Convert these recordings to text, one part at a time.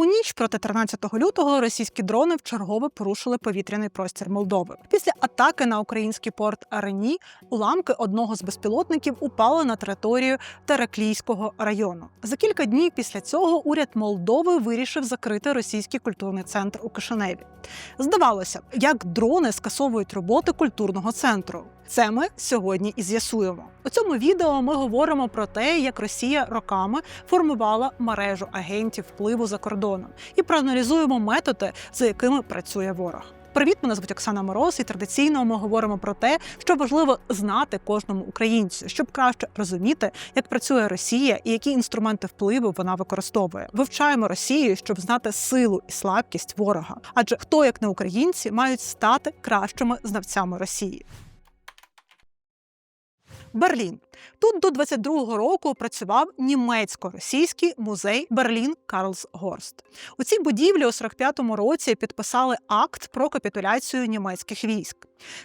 У ніч проти 13 лютого російські дрони вчергове порушили повітряний простір Молдови. Після атаки на український порт Арені уламки одного з безпілотників упали на територію Тераклійського району. За кілька днів після цього уряд Молдови вирішив закрити російський культурний центр у Кишиневі. Здавалося як дрони скасовують роботи культурного центру. Це ми сьогодні і з'ясуємо. У цьому відео ми говоримо про те, як Росія роками формувала мережу агентів впливу за кордоном, і проаналізуємо методи, за якими працює ворог. Привіт, мене звуть Оксана Мороз, і традиційно ми говоримо про те, що важливо знати кожному українцю, щоб краще розуміти, як працює Росія і які інструменти впливу вона використовує. Вивчаємо Росію, щоб знати силу і слабкість ворога. Адже хто, як не українці, мають стати кращими знавцями Росії. Берлін. Тут до 22-го року працював німецько-російський музей Берлін Карлсгорст. У цій будівлі у 45-му році підписали акт про капітуляцію німецьких військ.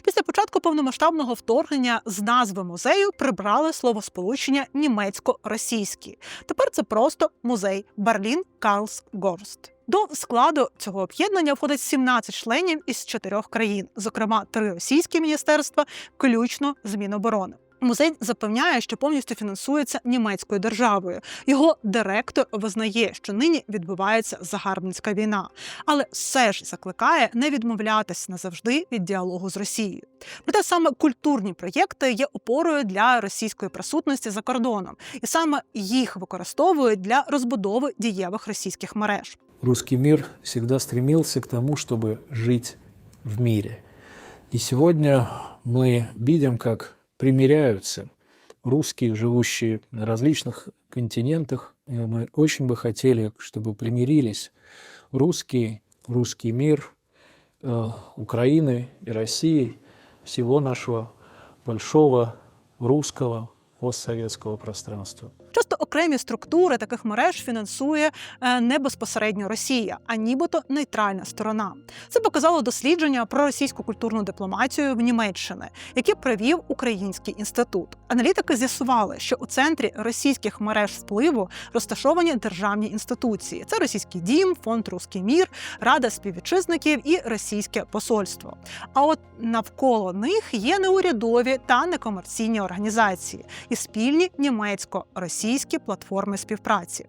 Після початку повномасштабного вторгнення з назви музею прибрали словосполучення німецько-російський. Тепер це просто музей Берлін Карлсгорст. До складу цього об'єднання входить 17 членів із чотирьох країн, зокрема три російські міністерства, включно з Міноборони. Музей запевняє, що повністю фінансується німецькою державою. Його директор визнає, що нині відбувається загарбницька війна, але все ж закликає не відмовлятися назавжди від діалогу з Росією. Проте саме культурні проєкти є опорою для російської присутності за кордоном, і саме їх використовують для розбудови дієвих російських мереж. Русский мир всегда стремился к тому, чтобы жить в мире. И сегодня мы видим, как примиряются русские, живущие на различных континентах. Мы очень бы хотели, чтобы примирились русские, русский мир э, Украины и России, всего нашего большого русского постсоветского пространства. Часто окремі структури таких мереж фінансує е, не безпосередньо Росія, а нібито нейтральна сторона. Це показало дослідження про російську культурну дипломатію в Німеччині, яке провів Український інститут. Аналітики з'ясували, що у центрі російських мереж впливу розташовані державні інституції: це російський дім, фонд Руський мір, Рада співвітчизників і російське посольство. А от навколо них є неурядові та некомерційні організації і спільні німецько-російські платформи співпраці.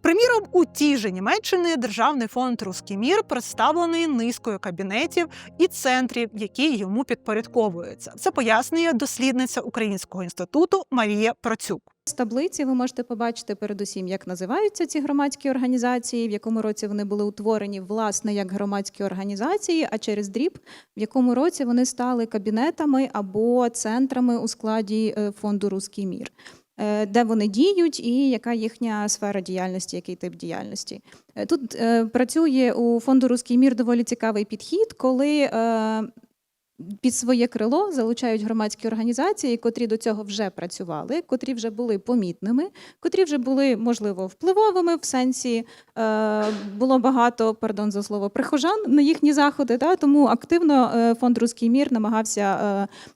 Приміром, у тій же Німеччині державний фонд Руський мір представлений низкою кабінетів і центрів, які йому підпорядковуються. Це пояснює дослідниця Українського інституту Марія Процюк. З таблиці ви можете побачити передусім, як називаються ці громадські організації, в якому році вони були утворені власне як громадські організації, а через дріб, в якому році вони стали кабінетами або центрами у складі е, фонду Руський мір, де вони діють і яка їхня сфера діяльності, який тип діяльності. Е, Тут е, працює у фонду Руський мір доволі цікавий підхід, коли е, під своє крило залучають громадські організації, котрі до цього вже працювали, котрі вже були помітними, котрі вже були, можливо, впливовими в сенсі е, було багато, пардон за слово, прихожан на їхні заходи. Та, тому активно е, фонд Руський мір намагався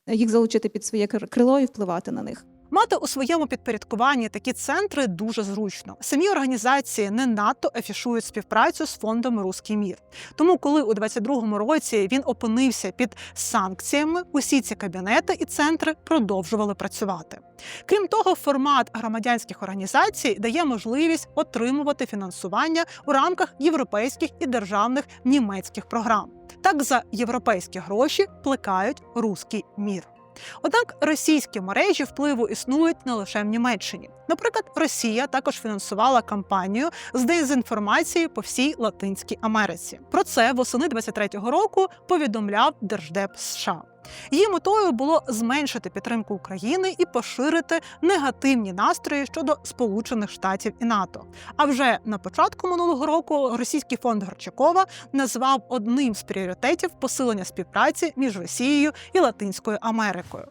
е, їх залучити під своє кр- крило і впливати на них. Мати у своєму підпорядкуванні такі центри дуже зручно. Самі організації не надто афішують співпрацю з фондом Руський мір. Тому, коли у 22-му році він опинився під санкціями, усі ці кабінети і центри продовжували працювати. Крім того, формат громадянських організацій дає можливість отримувати фінансування у рамках європейських і державних німецьких програм. Так за європейські гроші плекають руський мір. Однак російські мережі впливу існують не лише в Німеччині. Наприклад, Росія також фінансувала кампанію з дезінформації по всій Латинській Америці. Про це восени 23-го року повідомляв Держдеп США. Її метою було зменшити підтримку України і поширити негативні настрої щодо Сполучених Штатів і НАТО. А вже на початку минулого року російський фонд Горчакова назвав одним з пріоритетів посилення співпраці між Росією і Латинською Америкою.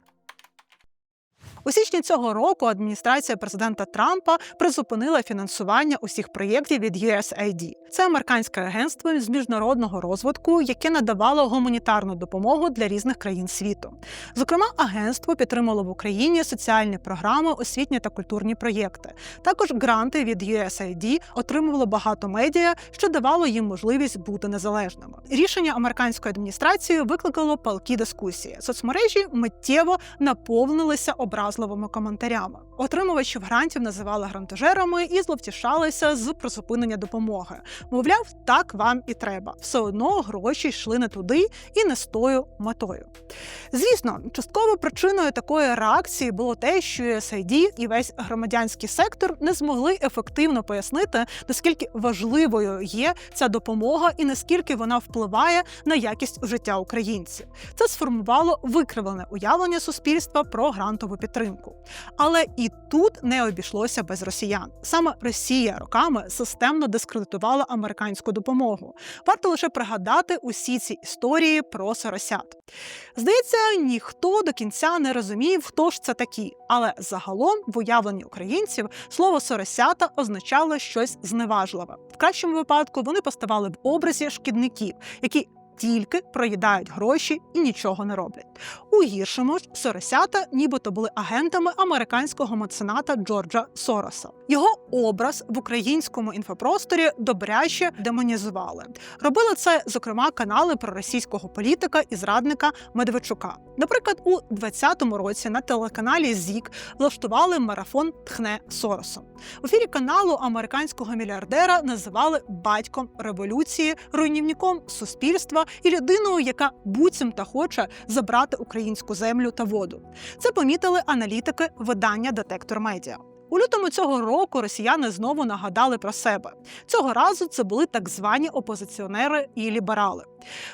У січні цього року адміністрація президента Трампа призупинила фінансування усіх проєктів від USAID. Це американське агентство з міжнародного розвитку, яке надавало гуманітарну допомогу для різних країн світу. Зокрема, агентство підтримало в Україні соціальні програми, освітні та культурні проєкти. Також гранти від USAID отримувало багато медіа, що давало їм можливість бути незалежними. Рішення американської адміністрації викликало палкі дискусії. Соцмережі миттєво наповнилися образливими коментарями. Отримувачів грантів називали грантожерами і зловтішалися з призупинення допомоги. Мовляв, так вам і треба. Все одно гроші йшли не туди і не з тою метою. Звісно, частково причиною такої реакції було те, що USAID і весь громадянський сектор не змогли ефективно пояснити, наскільки важливою є ця допомога і наскільки вона впливає на якість життя українців. Це сформувало викривлене уявлення суспільства про грантову підтримку. Але і тут не обійшлося без росіян. Саме Росія роками системно дискредитувала американську допомогу. Варто лише пригадати усі ці історії про соросят. Здається, ніхто до кінця не розумів, хто ж це такі, але загалом в уявленні українців слово соросята означало щось зневажливе. В кращому випадку вони поставали в образі шкідників, які тільки проїдають гроші і нічого не роблять. У гіршому ж соросята нібито були агентами американського мецената Джорджа Сороса. Його образ в українському інфопросторі добряче демонізували. Робили це, зокрема, канали проросійського політика і зрадника Медведчука. Наприклад, у 2020 році на телеканалі ЗІК влаштували марафон Тхне Соросом. В ефірі каналу американського мільярдера називали батьком революції, руйнівником суспільства і людиною, яка буцімта хоче забрати українську землю та воду. Це помітили аналітики видання Детектор Медіа. У лютому цього року росіяни знову нагадали про себе. Цього разу це були так звані опозиціонери і ліберали.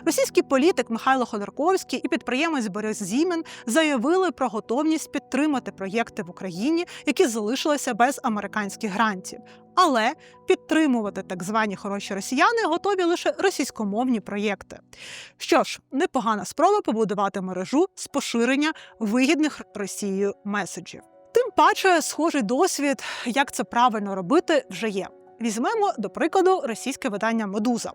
Російський політик Михайло Ходорковський і підприємець Борис Зімін заявили про готовність підтримати проєкти в Україні, які залишилися без американських грантів. Але підтримувати так звані хороші росіяни готові лише російськомовні проєкти. Що ж, непогана спроба побудувати мережу з поширення вигідних Росією меседжів. Тим паче, схожий досвід, як це правильно робити, вже є. Візьмемо, до прикладу, російське видання Медуза.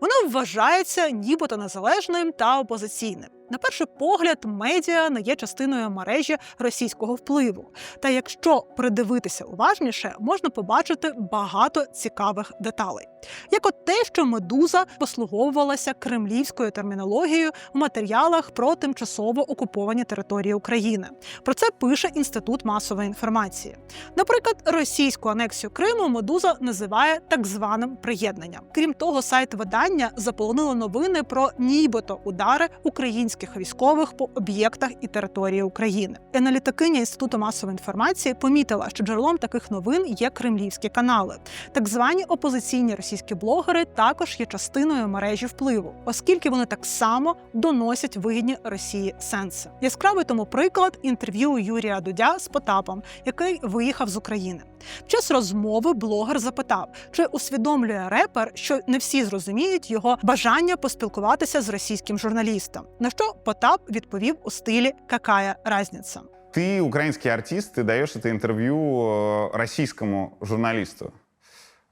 Воно вважається нібито незалежним та опозиційним. На перший погляд, медіа не є частиною мережі російського впливу. Та якщо придивитися уважніше, можна побачити багато цікавих деталей. Як от те, що медуза послуговувалася кремлівською термінологією в матеріалах про тимчасово окуповані території України. Про це пише Інститут масової інформації. Наприклад, російську анексію Криму медуза називає так званим приєднанням. Крім того, сайт видання заполонило новини про нібито удари українських військових по об'єктах і території України. Аналітикиня інституту масової інформації помітила, що джерелом таких новин є кремлівські канали. Так звані опозиційні російські блогери також є частиною мережі впливу, оскільки вони так само доносять вигідні Росії сенси. Яскравий тому приклад інтерв'ю Юрія Дудя з Потапом, який виїхав з України. В час розмови блогер запитав, чи усвідомлює репер, що не всі зрозуміють його бажання поспілкуватися з російським журналістом. На що Потап відповів у стилі «Какая разниця?». Ты украинский артист, ты даешь это интервью э, российскому журналисту.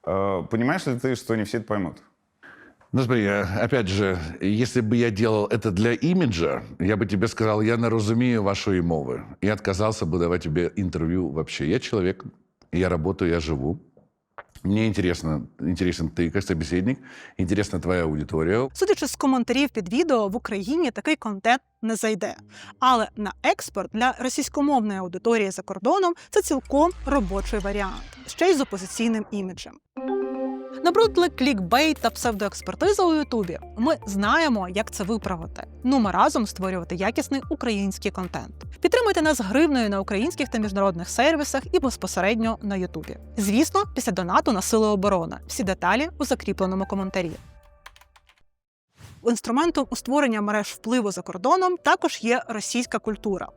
Э, Понимаешь ли ты, что не все это поймут? Ну, смотри, э, опять же, если бы я делал это для имиджа, я бы тебе сказал, я не розумію вашої мови. Я отказался бы давать тебе интервью вообще. Я человек, я работаю, я живу. Мне інтересно, інтересен ти як собеседник, інтересна твоя аудиторія. Судячи з коментарів під відео, в Україні такий контент не зайде. Але на експорт для російськомовної аудиторії за кордоном це цілком робочий варіант, ще й з опозиційним іміджем. Набрудли клікбейт та псевдоекспертиза у Ютубі. Ми знаємо, як це виправити. Ну ми разом створювати якісний український контент. Підтримуйте нас гривною на українських та міжнародних сервісах і безпосередньо на Ютубі. Звісно, після донату на сили оборони. Всі деталі у закріпленому коментарі. Інструментом у створення мереж впливу за кордоном також є російська культура.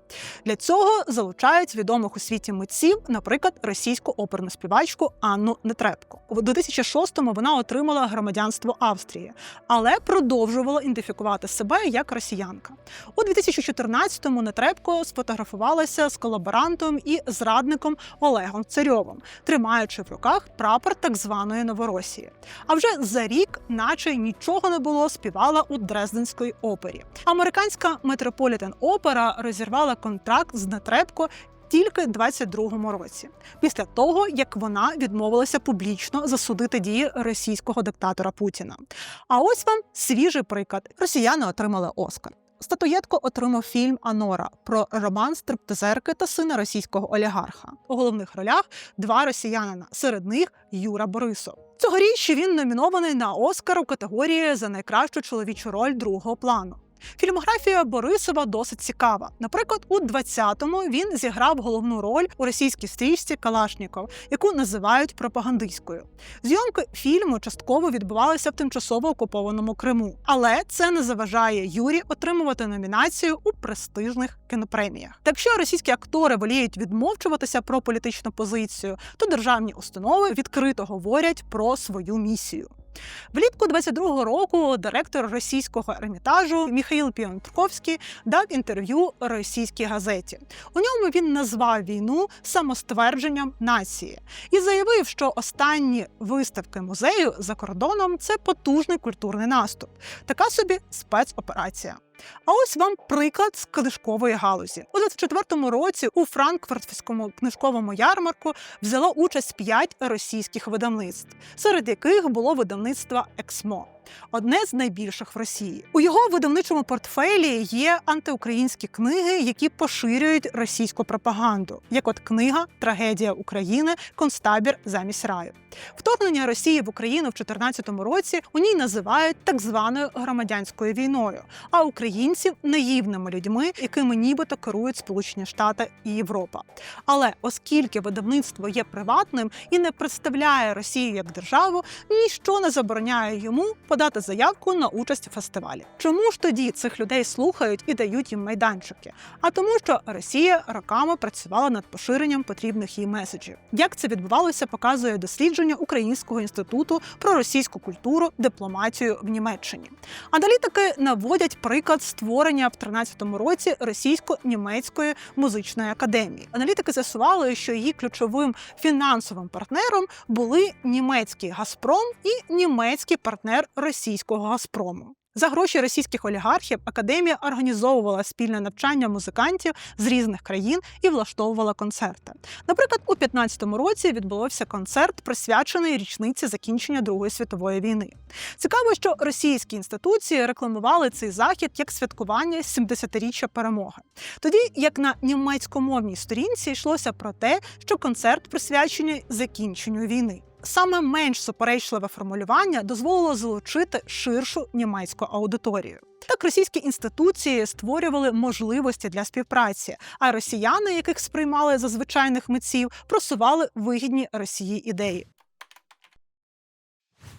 Для цього залучають відомих у світі митців, наприклад, російську оперну співачку Анну Нетребко. У 2006-му вона отримала громадянство Австрії, але продовжувала ідентифікувати себе як росіянка. У 2014-му Нетребко сфотографувалася з колаборантом і зрадником Олегом Царьовим, тримаючи в руках прапор так званої Новоросії. А вже за рік, наче нічого не було, співала у Дрезденської опері. Американська Метрополітен Опера розірвала контракт з Нетребко. Тільки 22-му році, після того як вона відмовилася публічно засудити дії російського диктатора Путіна. А ось вам свіжий приклад: росіяни отримали Оскар. Статуєтку отримав фільм Анора про роман стриптизерки та сина російського олігарха. У головних ролях два росіянина, серед них Юра Борисов. Цьогоріч він номінований на Оскар у категорії за найкращу чоловічу роль другого плану. Фільмографія Борисова досить цікава. Наприклад, у 20-му він зіграв головну роль у російській стрічці Калашніков, яку називають пропагандистською. Зйомки фільму частково відбувалися в тимчасово окупованому Криму, але це не заважає Юрі отримувати номінацію у престижних кінопреміях. Так що російські актори воліють відмовчуватися про політичну позицію, то державні установи відкрито говорять про свою місію. Влітку 22-го року директор російського ермітажу Міхаїл Піонтковський дав інтерв'ю російській газеті. У ньому він назвав війну самоствердженням нації і заявив, що останні виставки музею за кордоном це потужний культурний наступ, така собі спецоперація. А ось вам приклад з книжкової галузі. У 24-му році у Франкфуртському книжковому ярмарку взяло участь п'ять російських видавництв, серед яких було видавництво Ексмо. Одне з найбільших в Росії. У його видавничому портфелі є антиукраїнські книги, які поширюють російську пропаганду, як от книга Трагедія України Констабір замість раю. Вторгнення Росії в Україну в 2014 році у ній називають так званою громадянською війною, а українців наївними людьми, якими нібито керують Сполучені Штати і Європа. Але оскільки видавництво є приватним і не представляє Росію як державу, ніщо не забороняє йому подати заявку на участь у фестивалі. Чому ж тоді цих людей слухають і дають їм майданчики? А тому, що Росія роками працювала над поширенням потрібних їй меседжів. Як це відбувалося, показує дослідження Українського інституту про російську культуру, дипломатію в Німеччині. Аналітики наводять приклад створення в 13-му році російсько-німецької музичної академії. Аналітики з'ясували, що її ключовим фінансовим партнером були німецький Газпром і німецький партнер російського Газпрому. За гроші російських олігархів академія організовувала спільне навчання музикантів з різних країн і влаштовувала концерти. Наприклад, у 15-му році відбувався концерт, присвячений річниці закінчення Другої світової війни. Цікаво, що російські інституції рекламували цей захід як святкування 70-річчя перемоги. Тоді як на німецькомовній сторінці йшлося про те, що концерт присвячений закінченню війни. Саме менш суперечливе формулювання дозволило залучити ширшу німецьку аудиторію. Так російські інституції створювали можливості для співпраці, а росіяни, яких сприймали за звичайних митців, просували вигідні Росії ідеї.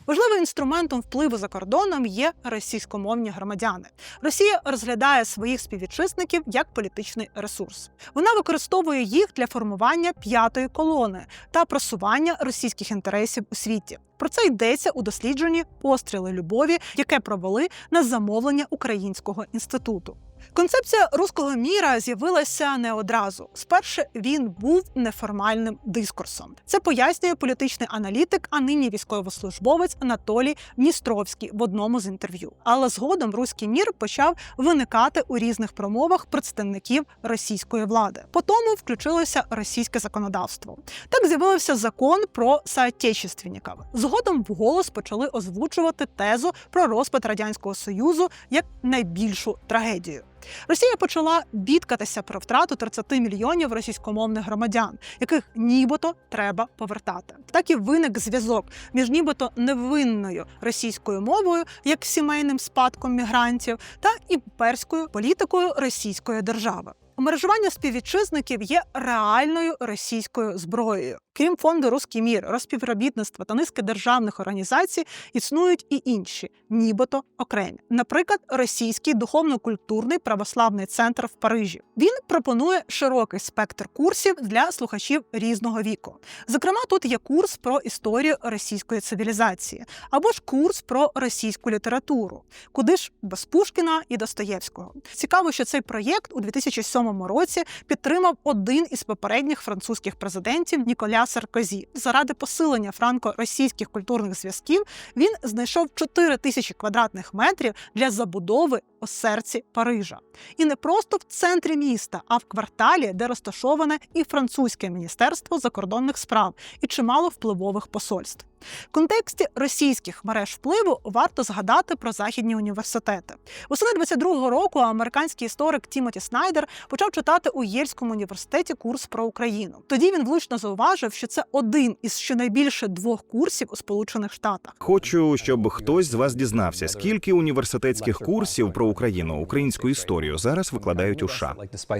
Важливим інструментом впливу за кордоном є російськомовні громадяни. Росія розглядає своїх співвітчизників як політичний ресурс. Вона використовує їх для формування п'ятої колони та просування російських інтересів у світі. Про це йдеться у дослідженні Постріли любові, яке провели на замовлення Українського інституту. Концепція руського міра з'явилася не одразу. Спершу він був неформальним дискурсом. Це пояснює політичний аналітик, а нині військовослужбовець Анатолій Дністровський в одному з інтерв'ю. Але згодом руський мір почав виникати у різних промовах представників російської влади. По тому включилося російське законодавство. Так з'явився закон про соотечественників. Згодом вголос почали озвучувати тезу про розпад радянського союзу як найбільшу трагедію. Росія почала бідкатися про втрату 30 мільйонів російськомовних громадян, яких нібито треба повертати. Так і виник зв'язок між нібито невинною російською мовою, як сімейним спадком мігрантів, та імперською політикою російської держави. Мережування співвітчизників є реальною російською зброєю. Крім фонду Руський мір, розпівробітництва та низки державних організацій існують і інші, нібито окремі. Наприклад, російський духовно-культурний православний центр в Парижі. Він пропонує широкий спектр курсів для слухачів різного віку. Зокрема, тут є курс про історію російської цивілізації або ж курс про російську літературу, куди ж без Пушкіна і Достоєвського. Цікаво, що цей проєкт у 2007 році підтримав один із попередніх французьких президентів Ніколя Саркозі. Заради посилення франко-російських культурних зв'язків він знайшов 4 тисячі квадратних метрів для забудови у серці Парижа. І не просто в центрі міста, а в кварталі, де розташоване і французьке міністерство закордонних справ, і чимало впливових посольств. В контексті російських мереж впливу варто згадати про західні університети. Восени 22-го року американський історик Тімоті Снайдер почав читати у Єльському університеті курс про Україну. Тоді він влучно зауважив, що це один із щонайбільше двох курсів у Сполучених Штатах. Хочу, щоб хтось з вас дізнався, скільки університетських курсів про Україну, українську історію зараз викладають у США.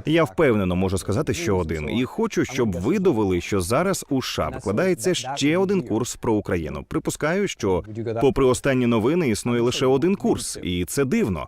Я впевнено можу сказати, що один, і хочу, щоб ви довели, що зараз у США викладається ще один курс про Україну. Припускаю, що попри останні новини існує лише один курс, і це дивно.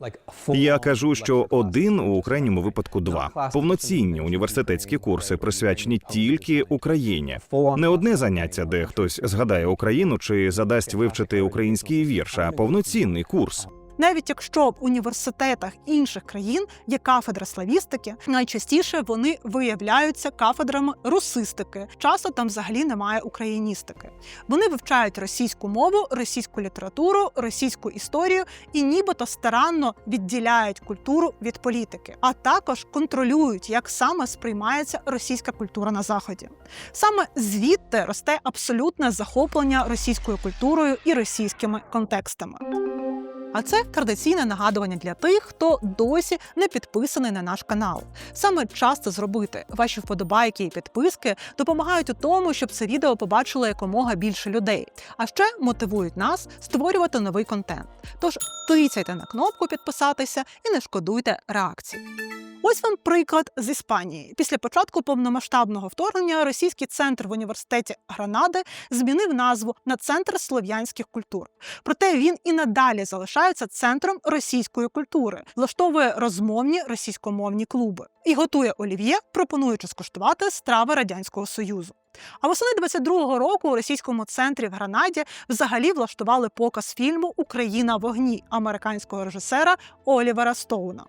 Я кажу, що один у крайньому випадку два повноцінні університетські курси присвячені тільки Україні. Не одне заняття, де хтось згадає Україну чи задасть вивчити український вірш, а повноцінний курс. Навіть якщо в університетах інших країн є кафедра славістики, найчастіше вони виявляються кафедрами русистики. Часто там взагалі немає україністики. Вони вивчають російську мову, російську літературу, російську історію і нібито старанно відділяють культуру від політики, а також контролюють, як саме сприймається російська культура на заході. Саме звідти росте абсолютне захоплення російською культурою і російськими контекстами. А це традиційне нагадування для тих, хто досі не підписаний на наш канал. Саме час це зробити. Ваші вподобайки і підписки допомагають у тому, щоб це відео побачило якомога більше людей, а ще мотивують нас створювати новий контент. Тож тицяйте на кнопку підписатися і не шкодуйте реакцій. Ось вам приклад з Іспанії. Після початку повномасштабного вторгнення російський центр в університеті Гранади змінив назву на центр слов'янських культур. Проте він і надалі залишається центром російської культури, влаштовує розмовні російськомовні клуби і готує олів'є, пропонуючи скуштувати страви радянського союзу. А восени 22-го року у російському центрі в Гранаді взагалі влаштували показ фільму Україна вогні американського режисера Олівера Стоуна.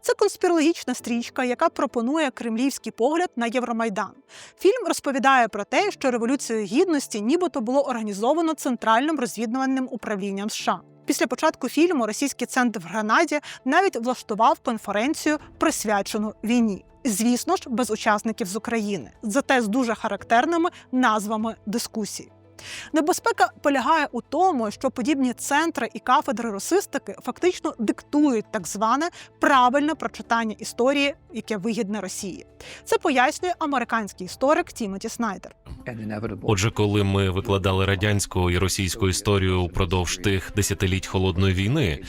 Це конспірологічна стрічка, яка пропонує кремлівський погляд на Євромайдан. Фільм розповідає про те, що революцію гідності нібито було організовано центральним розвідувальним управлінням США. Після початку фільму російський центр в Гранаді навіть влаштував конференцію, присвячену війні. Звісно ж, без учасників з України, зате з дуже характерними назвами дискусій. Небезпека полягає у тому, що подібні центри і кафедри русистики фактично диктують так зване правильне прочитання історії, яке вигідне Росії. Це пояснює американський історик Тімоті Снайдер. Отже, коли ми викладали радянську і російську історію упродовж тих десятиліть холодної війни,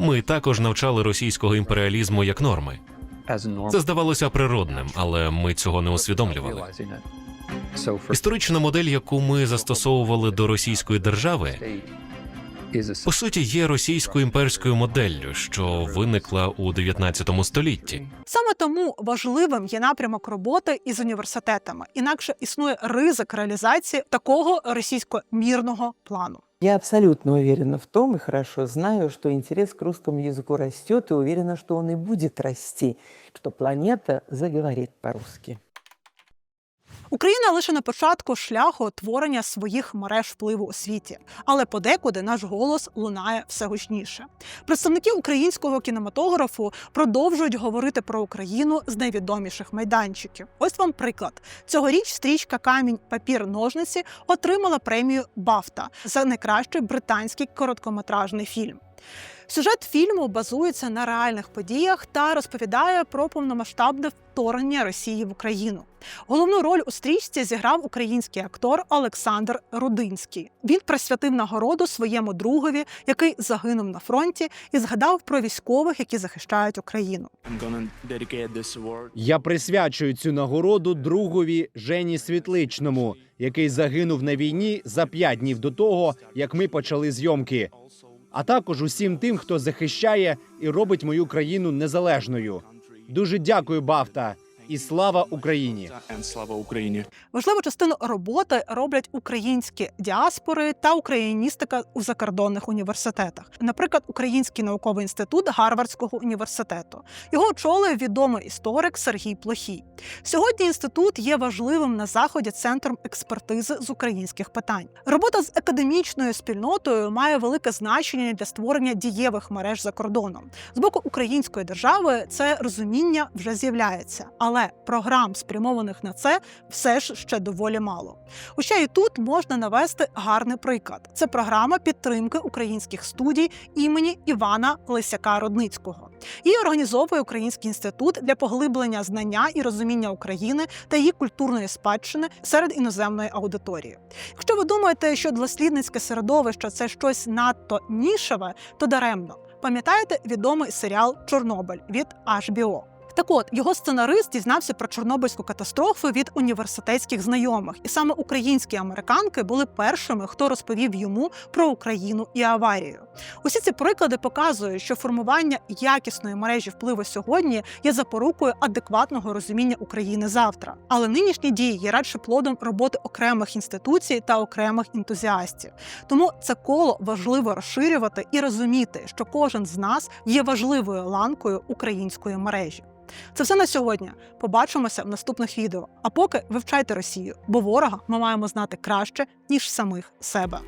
ми також навчали російського імперіалізму як норми. Це здавалося природним, але ми цього не усвідомлювали. Історична модель, яку ми застосовували до російської держави, по суті, є російською імперською моделлю, що виникла у 19 столітті. Саме тому важливим є напрямок роботи із університетами, інакше існує ризик реалізації такого російсько-мірного плану. Я абсолютно уверена в том и хорошо знаю, что интерес к русскому языку растет и уверена, что он и будет расти, что планета заговорит по-русски. Україна лише на початку шляху творення своїх мереж впливу у світі, але подекуди наш голос лунає все гучніше. Представники українського кінематографу продовжують говорити про Україну з найвідоміших майданчиків. Ось вам приклад: цьогоріч стрічка Камінь, папір, ножниці отримала премію Бафта за найкращий британський короткометражний фільм. Сюжет фільму базується на реальних подіях та розповідає про повномасштабне вторгнення Росії в Україну. Головну роль у стрічці зіграв український актор Олександр Рудинський. Він присвятив нагороду своєму другові, який загинув на фронті, і згадав про військових, які захищають Україну. Я присвячую цю нагороду другові Жені Світличному, який загинув на війні за п'ять днів до того, як ми почали зйомки. А також усім тим, хто захищає і робить мою країну незалежною. Дуже дякую, Бафта, і слава Україні! Слава Україні! Важливу частину роботи роблять українські діаспори та україністика у закордонних університетах. Наприклад, Український науковий інститут Гарвардського університету. Його очолив відомий історик Сергій Плохій. Сьогодні інститут є важливим на заході центром експертизи з українських питань. Робота з академічною спільнотою має велике значення для створення дієвих мереж за кордоном. З боку української держави це розуміння вже з'являється, але програм, спрямованих на це, все ж ще доволі мало. Хоча і тут можна навести гарний приклад: це програма підтримки українських студій імені Івана Лисяка Родницького. Її організовує Український інститут для поглиблення знання і розуміння України та її культурної спадщини серед іноземної аудиторії. Якщо ви думаєте, що дослідницьке середовище це щось надто нішеве, то даремно. Пам'ятаєте відомий серіал Чорнобиль від HBO? Так от його сценарист дізнався про Чорнобильську катастрофу від університетських знайомих, і саме українські американки були першими, хто розповів йому про Україну і аварію. Усі ці приклади показують, що формування якісної мережі впливу сьогодні є запорукою адекватного розуміння України завтра. Але нинішні дії є радше плодом роботи окремих інституцій та окремих ентузіастів. Тому це коло важливо розширювати і розуміти, що кожен з нас є важливою ланкою української мережі. Це все на сьогодні. Побачимося в наступних відео. А поки вивчайте Росію, бо ворога ми маємо знати краще ніж самих себе.